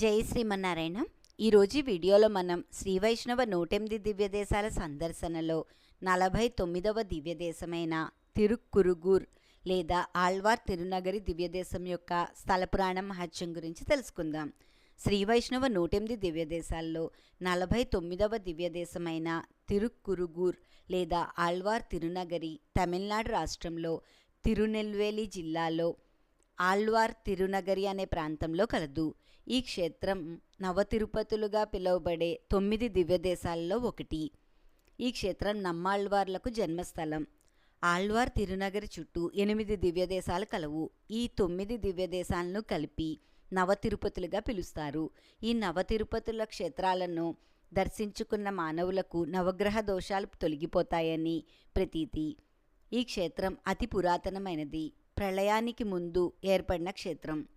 జై శ్రీమన్నారాయణ. ఈరోజు ఈ వీడియోలో మనం శ్రీ వైష్ణవ నూటెనిమిది దివ్యదేశాల సందర్శనలో నలభై తొమ్మిదవ దివ్యదేశమైన తిరుక్కురుగూర్ లేదా ఆళ్వార్ తిరునగరి దివ్యదేశం యొక్క స్థల పురాణం మహత్యం గురించి తెలుసుకుందాం. శ్రీ వైష్ణవ నూటెనిమిది దివ్యదేశాల్లో నలభై తొమ్మిదవ దివ్యదేశమైన తిరుక్కురుగూర్ లేదా ఆళ్వార్ తిరునగరి తమిళనాడు రాష్ట్రంలో తిరునెల్వేలి జిల్లాలో ఆళ్వార్ తిరునగరి అనే ప్రాంతంలో కలదు. ఈ క్షేత్రం నవతిరుపతులుగా పిలువబడే తొమ్మిది దివ్యదేశాలలో ఒకటి. ఈ క్షేత్రం నమ్మాళ్వార్లకు జన్మస్థలం. ఆళ్వార్ తిరునగరి చుట్టూ ఎనిమిది దివ్యదేశాలు కలవు. ఈ తొమ్మిది దివ్యదేశాలను కలిపి నవతిరుపతులుగా పిలుస్తారు. ఈ నవతిరుపతుల క్షేత్రాలను దర్శించుకున్న మానవులకు నవగ్రహ దోషాలు తొలగిపోతాయని ప్రతీతి. ఈ క్షేత్రం అతి పురాతనమైనది. ప్రళయానికి ముందు ఏర్పడిన క్షేత్రం.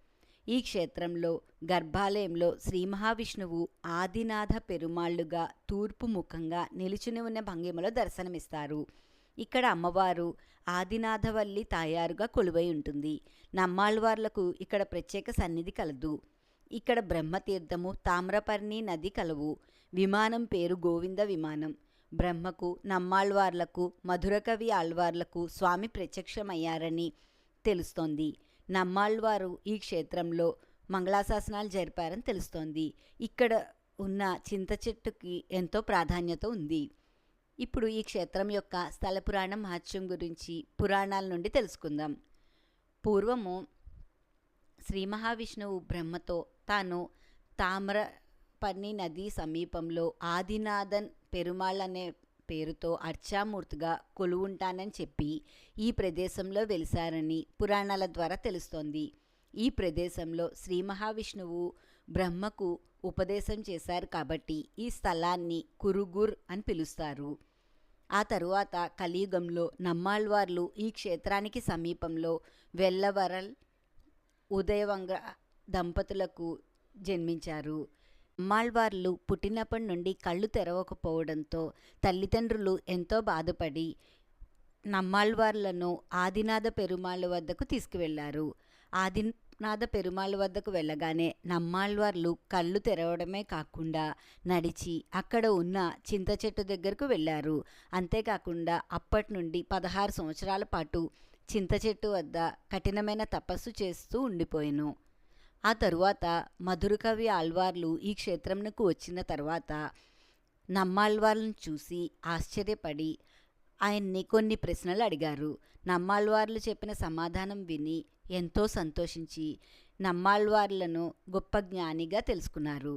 ఈ క్షేత్రంలో గర్భాలయంలో శ్రీ మహావిష్ణువు ఆదినాథ పెరుమాళ్ళుగా తూర్పు ముఖంగా నిలుచుని ఉన్న భంగిమలో దర్శనమిస్తారు. ఇక్కడ అమ్మవారు ఆదినాథవల్లి తాయారుగా కొలువై ఉంటుంది. నమ్మాళ్వార్లకు ఇక్కడ ప్రత్యేక సన్నిధి కలదు. ఇక్కడ బ్రహ్మతీర్థము తామ్రపర్ణి నది కలవు. విమానం పేరు గోవింద విమానం. బ్రహ్మకు నమ్మాళ్వార్లకు మధురకవి ఆళ్వార్లకు స్వామి ప్రత్యక్షమయ్యారని తెలుస్తోంది. నమ్మాళ్వారు ఈ క్షేత్రంలో మంగళాశాసనాలు జరిపారని తెలుస్తోంది. ఇక్కడ ఉన్న చింత చెట్టుకి ఎంతో ప్రాధాన్యత ఉంది. ఇప్పుడు ఈ క్షేత్రం యొక్క స్థల పురాణం మహత్యం గురించి పురాణాల నుండి తెలుసుకుందాం. పూర్వము శ్రీ మహావిష్ణువు బ్రహ్మతో తాను తామ్రపర్ణి నది సమీపంలో ఆదినాథన్ పెరుమాళ్ అనే పేరుతో అర్చామూర్తిగా కొలువుంటానని చెప్పి ఈ ప్రదేశంలో వెలిశారని పురాణాల ద్వారా తెలుస్తోంది. ఈ ప్రదేశంలో శ్రీ మహావిష్ణువు బ్రహ్మకు ఉపదేశం చేశారు కాబట్టి ఈ స్థలాన్ని కురుగుర్ అని పిలుస్తారు. ఆ తరువాత కలియుగంలో నమ్మాళ్వార్లు ఈ క్షేత్రానికి సమీపంలో వెల్లవరల్ ఉదయవంగ దంపతులకు జన్మించారు. అమ్మాళ్వార్లు పుట్టినప్పటి నుండి కళ్ళు తెరవకపోవడంతో తల్లిదండ్రులు ఎంతో బాధపడి నమ్మాళ్వార్లను ఆదినాథ పెరుమాళ్ళ వద్దకు తీసుకువెళ్ళారు. ఆదినాథ పెరుమాళ్ళ వద్దకు వెళ్ళగానే నమ్మాళ్వార్లు కళ్ళు తెరవడమే కాకుండా నడిచి అక్కడ ఉన్న చింత చెట్టు దగ్గరకు వెళ్ళారు. అంతేకాకుండా అప్పటి నుండి పదహారు సంవత్సరాల పాటు చింత చెట్టు వద్ద కఠినమైన తపస్సు చేస్తూ ఉండిపోయాను. ఆ తరువాత మధురకవి ఆళ్వార్లు ఈ క్షేత్రంకు వచ్చిన తర్వాత నమ్మాళ్వార్లను చూసి ఆశ్చర్యపడి ఆయన్ని కొన్ని ప్రశ్నలు అడిగారు. నమ్మాళ్వార్లు చెప్పిన సమాధానం విని ఎంతో సంతోషించి నమ్మాళ్వార్లను గొప్ప జ్ఞానిగా తెలుసుకున్నారు.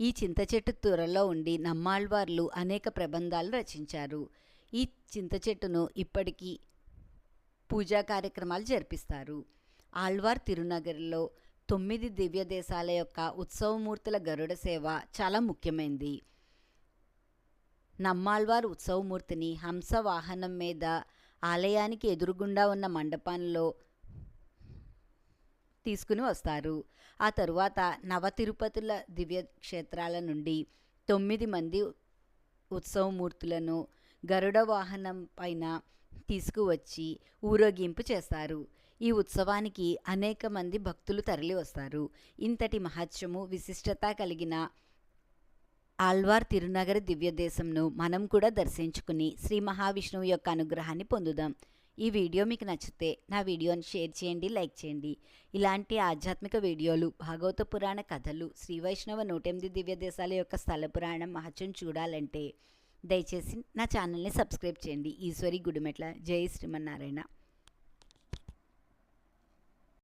ఈ చింత చెట్టు త్వరలో ఉండి నమ్మాళ్వార్లు అనేక ప్రబంధాలు రచించారు. ఈ చింత చెట్టును ఇప్పటికీ పూజా కార్యక్రమాలు జరిపిస్తారు. ఆళ్వార్ తిరునగరిలో తొమ్మిది దివ్య దేశాల యొక్క ఉత్సవమూర్తుల గరుడ సేవ చాలా ముఖ్యమైనది నమ్మాళ్వార్ ఉత్సవమూర్తిని హంస వాహనం మీద ఆలయానికి ఎదురుగుండా ఉన్న మండపంలో తీసుకుని వస్తారు. ఆ తరువాత నవ తిరుపతుల దివ్య క్షేత్రాల నుండి తొమ్మిది మంది ఉత్సవమూర్తులను గరుడ వాహనం పైన తీసుకువచ్చి ఊరేగింపు చేస్తారు. ఈ ఉత్సవానికి అనేక మంది భక్తులు తరలి వస్తారు ఇంతటి మహత్యము విశిష్టత కలిగిన ఆళ్వార్ తిరునగర దివ్యదేశంను మనం కూడా దర్శించుకుని శ్రీ మహావిష్ణువు యొక్క అనుగ్రహాన్ని పొందుదాం. ఈ వీడియో మీకు నచ్చితే నా వీడియోని షేర్ చేయండి లైక్ చేయండి. ఇలాంటి ఆధ్యాత్మిక వీడియోలు భాగవత పురాణ కథలు శ్రీ వైష్ణవ నూటెనిమిది దివ్యదేశాల యొక్క స్థల పురాణం మహత్యం చూడాలంటే దయచేసి నా ఛానల్ని సబ్స్క్రైబ్ చేయండి. ఈశ్వరి గుడిమెట్ల. జై శ్రీమన్నారాయణ.